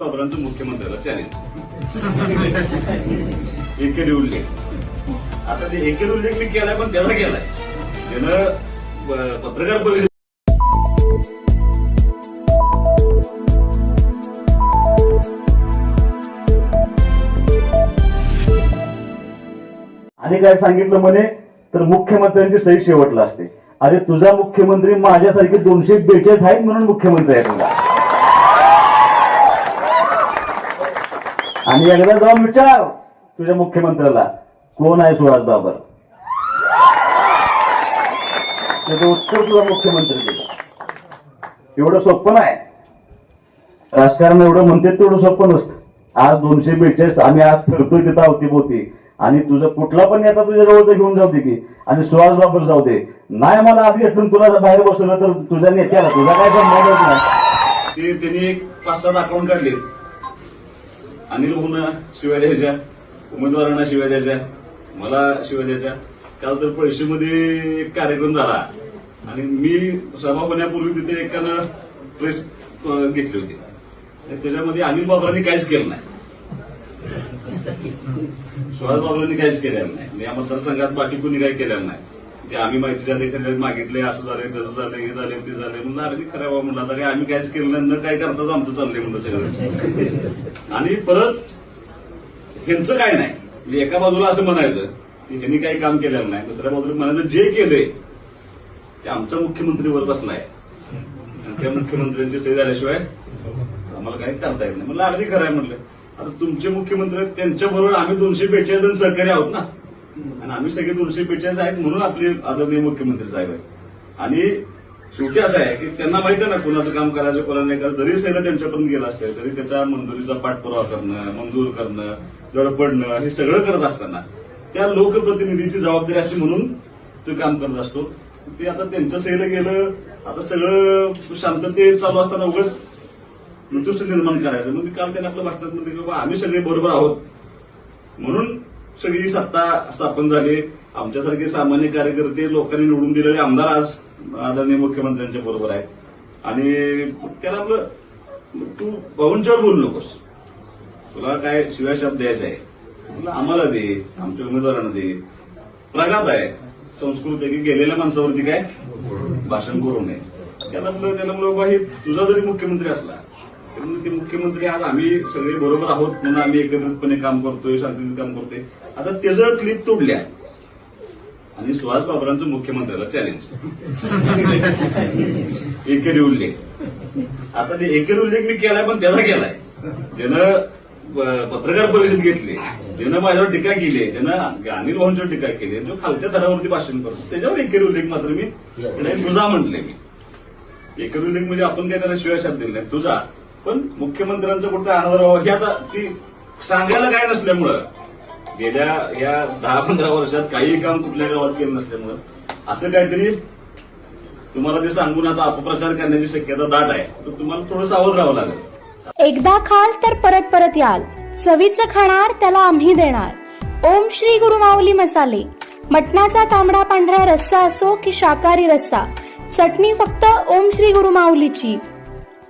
बाबरांचं मुख्यमंत्र्याला challenge एकेरी उल्लेख आता ते एकेरी उल्लेख मी केलाय पण त्याचा केलाय. त्यानं पत्रकार परिषद आणि काय सांगितलं म्हणे तर मुख्यमंत्र्यांची सही शेवटला असते. अरे तुझा मुख्यमंत्री माझ्यासारखे दोनशे बेचाळीस आहेत म्हणून मुख्यमंत्री आहे तुला आणि एकदा जाऊन विचार तुझ्या मुख्यमंत्र्याला. कोण आहे सुहास बाबर? त्याचं उत्तर तुला मुख्यमंत्री दिलं. एवढं सोपं नाही. राजकारण एवढं म्हणते तेवढं सोपं नसतं. आज दोनशे बेचाळीस आम्ही आज फिरतोय तिथं अवतीभोवती. आणि तुझं कुठला पण नेता तुझ्या जवळ घेऊन जाऊ दे की. आणि सुहास बाबर जाऊ दे. नाही मला आधी येथून तुला बाहेर बसवलं तर तुझ्या नेत्याला तुझा काय संबंधच नाही. ते त्यांनी एक पाच सात अकाउंट काढले. अनिल भाऊना शिवाय द्यायच्या उमेदवारांना शिवाय द्यायच्या मला शिवाय द्यायच्या. काल तर पळशीमध्ये एक कार्यक्रम झाला. आणि मी सभा होण्यापूर्वी तिथे एकानं प्रेस घेतली होती. त्याच्यामध्ये अनिल बाबरांनी काहीच केलं नाही. सुहास बाबरांनी काहीच केलेलं नाही. मी या मतदारसंघात बाकी कुणी काही केलेलं नाही. ते आम्ही माहितीच्या त्यांनी मागितले असं झालंय तसं झालं हे झालंय ते झालंय म्हणलं अरे मी खरं म्हणलं. आता काय आम्ही काहीच केलं न काय करताच आमचं चाललंय म्हणलं सगळं. आणि परत ह्यांचं काय नाही. म्हणजे एका बाजूला असं म्हणायचं की ह्यांनी काही काम केलेलं नाही. दुसऱ्या बाजूला म्हणायचं जे केलंय ते आमचा मुख्यमंत्रीवर बसलाय. आणि त्या मुख्यमंत्र्यांची सही झाल्याशिवाय आम्हाला काही करता येत नाही. म्हणलं अगदी खरं आहे म्हणलं. आता तुमचे मुख्यमंत्री त्यांच्याबरोबर आम्ही दोनशे बेचाळीस जण सहकारी आहोत ना. आणि आम्ही सगळे दोनशे बेचाळीस आहेत म्हणून आपले आदरणीय मुख्यमंत्री साहेब आहेत. आणि शेवटी असं आहे की त्यांना माहिती आहे ना कोणाचं काम करायचं कोणाला नाही करायचं. जरी सैन्य त्यांच्यापर्यंत गेला असतं तरी त्याचा मंजुरीचा पाठपुरावा करणं मंजूर करणं दडपडणं हे सगळं करत असताना त्या लोकप्रतिनिधीची जबाबदारी असते म्हणून ते काम करत असतो. ते आता त्यांच्या सहीला गेलं आता सगळं शांततेत चालू असताना उगाच मृत्यूष्ट निर्माण करायचं. मग काल त्यांनी आपल्या भाषणात म्हणते की बाबा आम्ही सगळे बरोबर आहोत. म्हणून सगळी सत्ता स्थापन झाली. आमच्यासारखे सामान्य कार्यकर्ते लोकांनी निवडून दिलेले आमदार आज आदरणीय मुख्यमंत्र्यांच्या बरोबर आहेत. आणि त्याला आपलं तू भाऊंच्यावर बोलू नकोस. तुला काय शिवाय शब्द द्यायचा आहे? आम्हाला दे आमच्या उमेदवारांना दे. प्रघात आहे. संस्कृत गेलेल्या माणसावरती काय? भाषण करू नये. त्याला म्हणलं त्याला म्हणलं बाबा हे तुझा जरी मुख्यमंत्री असला ते मुख्यमंत्री आज आम्ही सगळे बरोबर आहोत म्हणून आम्ही एकत्रितपणे काम करतोय शांतीत काम करतोय. आता त्याचं क्लिप तोडल्या आणि सुहास बाबरांचं मुख्यमंत्र्याला चॅलेंज एकेरी उल्लेख आता ते एकेरी उल्लेख मी केलाय पण त्याचा केलाय. ज्यानं पत्रकार परिषद घेतली ज्यानं माझ्यावर टीका केली ज्यानं अनिल भाऊंच्यावर टीका केली जो खालच्या थरावरती भाषण करतो त्याच्यावर एकेरी उल्लेख मात्र मी तुझा म्हटले मी. एकेरी उल्लेख म्हणजे आपण काय त्याला शिवाय शब्द दिले तुझा पण मुख्यमंत्र्यांचा कुठं आनंद हे आता ती सांगायला काय नसल्यामुळं. गेल्या या दहा पंधरा वर्षात काही काम कुठल्या गावात केलं नसल्यामुळं. असं काहीतरी तुम्हाला ते सांगून आता अपप्रचार करण्याची शक्यता दाट आहे. तर तुम्हाला थोडं सावध राहावं लागेल. एकदा खाल तर परत परत याल. चवीचं खाणार त्याला आम्ही देणार. ओम श्री गुरु माऊली मसाले. मटणाचा तांबडा पांढरा रस्सा असो की शाकाहारी रस्सा. चटणी फक्त ओम श्री गुरु माऊलीची